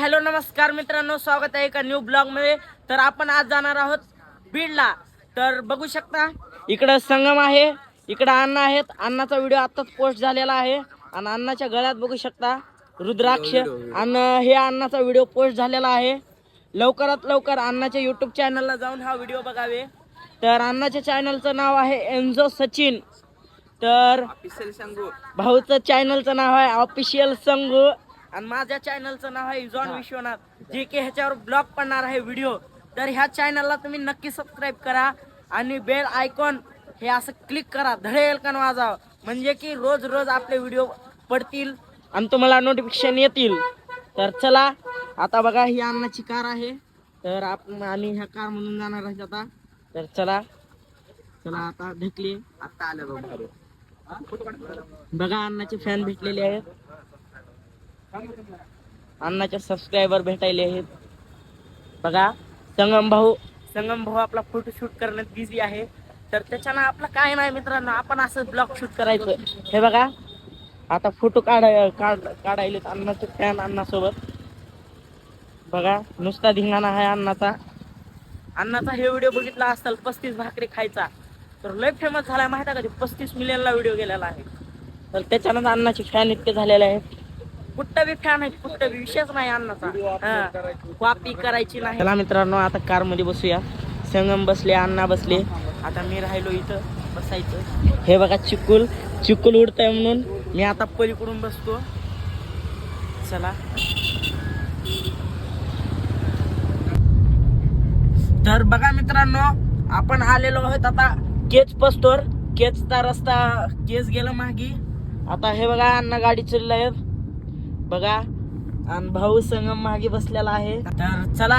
Hello नमस्कार मित्रांनो स्वागत आहे एका न्यू ब्लॉगमध्ये. तर आपण आज जाणार आहोत बीडला. तर बघू शकता इकडं संगम आहे इकडं अण्णा आहेत. अण्णाचा व्हिडिओ आताच पोस्ट झालेला आहे. आणि अण्णाच्या गळ्यात बघू शकता रुद्राक्ष आणि हे अण्णाचा व्हिडिओ पोस्ट झालेला आहे. लवकरात लवकर अण्णाच्या युट्यूब चॅनलला जाऊन हा व्हिडिओ बघावे. तर अण्णाच्या चॅनलचं नाव आहे एन्झो सचिन तर भाऊचं चॅनलचं नाव आहे ऑफिशियल संघू आणि माझ्या चॅनलचं नाव आहे इझॉन विश्वनाथ. जे की ह्याच्यावर ब्लॉग पडणार आहे व्हिडिओ तर ह्या चॅनलला तुम्ही नक्की सबस्क्राईब करा आणि बेल आयकॉन हे असं क्लिक करा. धडेल का वाजावं. म्हणजे की रोज रोज आपले व्हिडिओ पडतील आणि तुम्हाला नोटिफिकेशन येतील. तर चला आता बघा ही अन्नाची कार आहे. तर आपण आम्ही ह्या कार म्हणून जाणार आहे आता. तर चला. चला आता ढकली आता आलं बघा. अण्णाचे फॅन भेटलेले आहेत अण्णाच्या सबस्क्रायबर भेटायले आहेत. बघा संगम भाऊ संगम भाऊ आपला फोटो शूट करण्यात बिझी आहे. तर त्याच्यानं आपलं काय नाही मित्रांनो आपण असं ब्लॉग शूट करायचं. हे बघा आता फोटो काढाय काढ काढायलेत अण्णाचे फॅन अण्णासोबत बघा नुसता धिंगाणा आहे अण्णाचा अण्णाचा हे व्हिडिओ बघितला असाल पस्तीस भाकरी खायचा. तर लय फेमस झालाय माहिती आहे का? ते पस्तीस मिलियनला व्हिडिओ गेलेला आहे. तर त्याच्यानंतर अण्णाचे फॅन इतके झालेले आहेत. कुठं बी फॅन आहे कुठं बी. विषयच नाही अण्णाचा कॉपी करायची नाही. चला मित्रांनो आता कारमध्ये बसूया. संगम बसले अण्णा बसले. आता मी राहिलो इथं बसायचं. हे बघा चिकुल. चिकुल उडतंय म्हणून मी आता पलीकडून बसतो. चला. तर बघा मित्रांनो आपण आलेलो आहोत आता केच पसतोर. केचचा रस्ता केच गेला मागी. आता हे बघा अण्णा गाडी चालली आहेत. बघा. आणि भाऊ संगम मागे बसलेला आहे. तर चला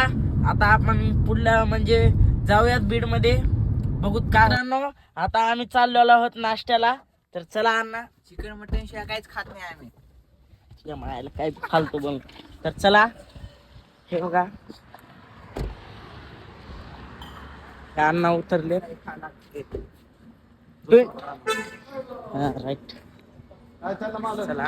आता आपण पुढल्या म्हणजे जाऊयात बीडमध्ये. बघू कारण आता आम्ही चाललेलो आहोत नाश्त्याला. तर चला अण्णा. चिकन मटन शिवाय काहीच खात नाही आम्ही. तुझ्या मायाला काय फालतू बघ तर चला. हे बघा. अण्णा उतरले राईट चला.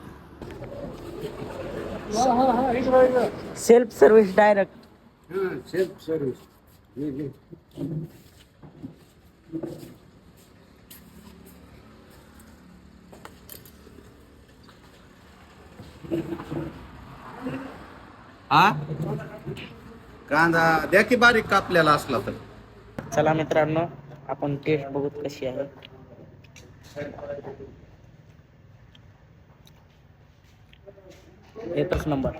Self service direct. Self service हा कांदा द्या की बारीक कापलेला असला तर. चला मित्रांनो आपण टेस्ट बघूत कशी आहे. एकच नंबर.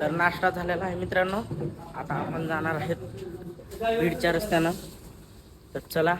तर नाश्ता झालेला आहे मित्रांनो. आता आपण जाणार आहेत बीडच्या रस्त्यानं. तर चला.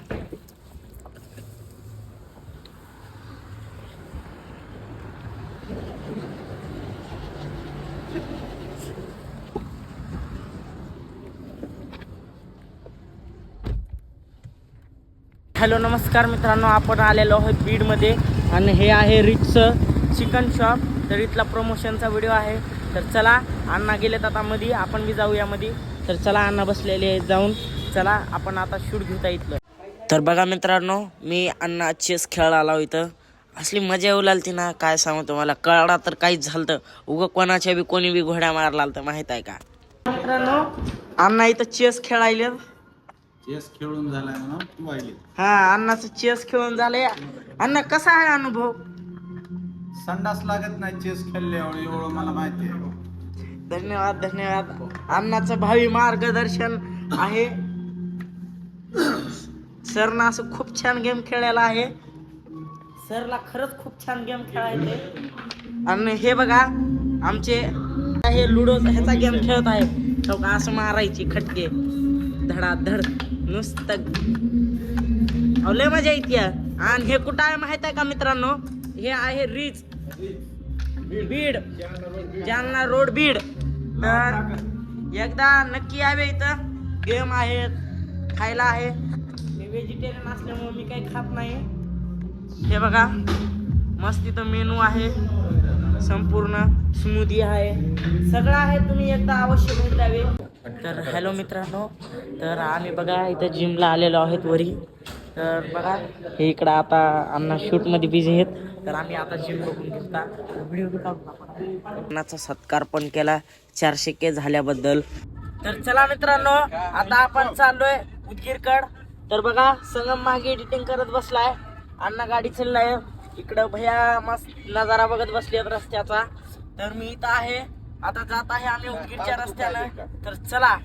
हॅलो नमस्कार मित्रांनो आपण आलेलो आहोत बीडमध्ये आणि हे आहे रिचचं चिकन शॉप. तर इथला प्रमोशनचा व्हिडिओ आहे. तर चला अण्णा गेलेत आता मध्ये आपण बी जाऊया मध्ये तर चला अण्णा बसलेले आहेत जाऊन. चला आपण आता शूट घेता इथलं. तर बघा मित्रांनो मी अण्णा चेस खेळायला आलो इथं. असली मजा येऊ लागली ना काय सांगू तुम्हाला? कळला तर काहीच झालं तर उगं कोणाच्या बी कोणी बी घोड्या मारला तर माहीत आहे का? मित्रांनो अण्णा इथं चेस खेळायले. चेस खेळून झालाय तू आली हा अण्णाचं चेस खेळून झाले अण्णा कसा आहे अनुभव? संडास लागत नाही चेस खेळल्यावर एवढं मला माहिती आहे. धन्यवाद धन्यवाद. अण्णाचं भावी मार्गदर्शन आहे. सरनं असं खूप छान गेम खेळलेला आहे. सरला खरंच खूप छान गेम खेळायचे. आणि हे बघा आमचे हे लुडो ह्याचा गेम खेळत आहे हो का असं मारायची खटके. धडाधड. नुसतं अहो, लय मजा येते आणि हे कुठं आहे माहीत आहे का मित्रांनो? हे आहे रिच. बीड. जालना रोड बीड. तर एकदा नक्की यावे इथं. गेम आहेत खायला आहे. मी व्हेजिटेरियन असल्यामुळे मी काही खात नाही. हे बघा मस्त इथं मेनू आहे. संपूर्ण स्मूदी आहे. सगळं आहे तुम्ही एकदा अवश्य भेट द्यावे तर हॅलो मित्रांनो तर आम्ही बघा इथं जिमला आलेलो आहोत वरी. तर बघा हे इकडं आता अण्णा शूटमध्ये बिझी आहेत. तर आम्ही आता जिम बघून घेतला व्हिडिओ अण्णाचा सत्कार पण केला चारशे के झाल्याबद्दल. तर चला मित्रांनो आता आपण चाललोय उदगीरकड. तर बघा संगम मागे एडिटिंग करत बसलाय. अण्णा गाडी चाललाय. इकडं भैया मस्त नजारा बघत बसलेत रस्त्याचा. तर मी इथं आहे. आता जात आहे आम्ही उदगीरच्या रस्त्यानं. तर चला.